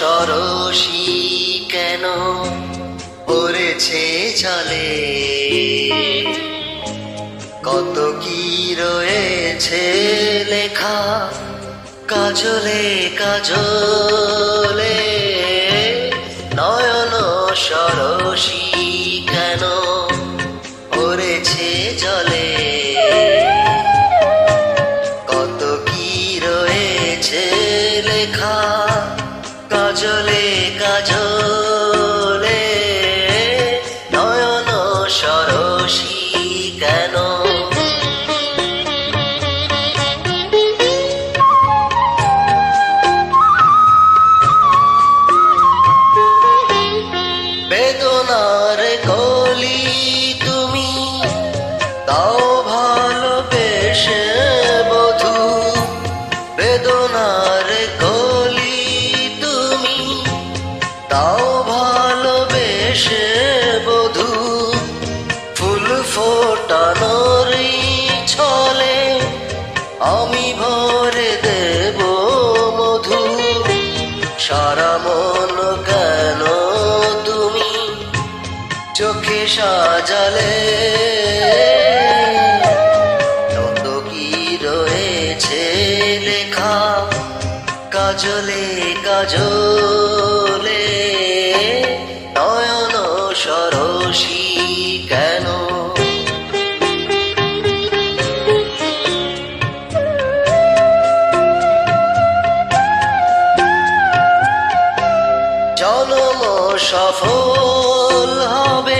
সরসী কেন পড়েছে চলে কত কি রয়েছে লেখা কাজলে কাজলে? নয়ন সরসী কেন পড়েছে জলে? কত কি রয়েছে লেখা কাজলে কাজলে নয়ন সরসী কেন? বেদনার তাও ভালোবেসে বধু। ফুল ফোটানোরই ছলে আমি ভরে দেব মধু। সারা মন কেন তুমি চোখে সাজালে? কত কি রয়েছে লেখা? কাজলে কাজলে নয়ন সরসী কেন? জনম সফল হবে